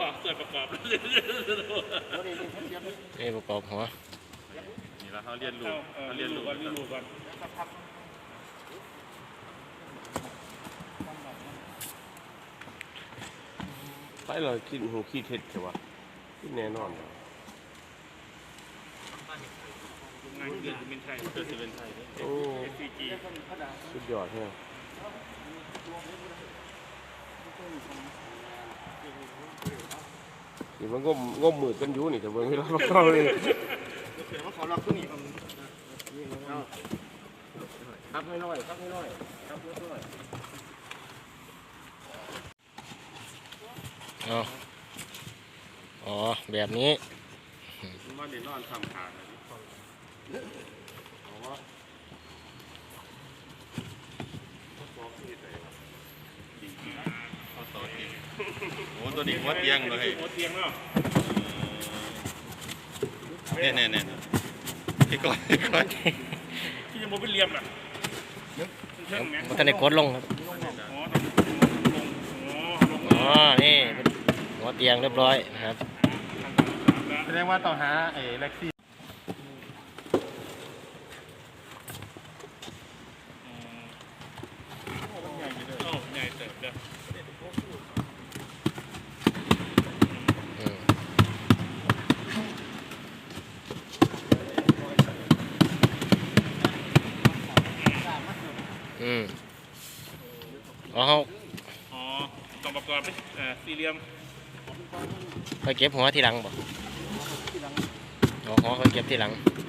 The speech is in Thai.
วางส่วประกอบนี่ประกอบหัวนี่แล้วเขาเรียนรู้เขาเรียนรู้กันเรียนรู้กันไปเราคิดหูคิดเท็ดใช่ปะคิดแน่นอนงานเดือนเป็นไทยเดือนเป็นไทยโอ้สุดยอดแฮะ นี่มันก็งมมืดกันอยู่นี่แต่เบิ่งเวลาเราเข้าเลยเดี๋ยวเขาล็อกตัวนี้เอาเอาครับไม่น้อยครับไม่น้อยครับไม่น้อยอ๋ออ๋อ แบบนี้ว่าเดี๋ยวนอนทำขาดเลยเอาวะดีจริงข้อต่อจริง โอ้ตัวนี้หัวเตียงเลยหัวเตียงเนาะเนี่ยเนี่ยเนี่ยพี่ก้อยพี่ก้อยที่จะโมเป็นเหลี่ยมอะเชิงไหมมันจะได้กดลงครับอ๋อต้องลงอ๋อลงอ๋อนี่เป็นหัวเตียงเรียบร้อยนะครับแสดงว่าต้องหาไอ้แล็กซี่ โอ้ใหญ่เติบเด้อ อืม อืมอ๋อเขาอ๋อต้องประกอบไหมเออสี่เหลี่ยมไปเก็บหัวทีหลังบ่อ๋อหัวเขาเก็บทีหลังอ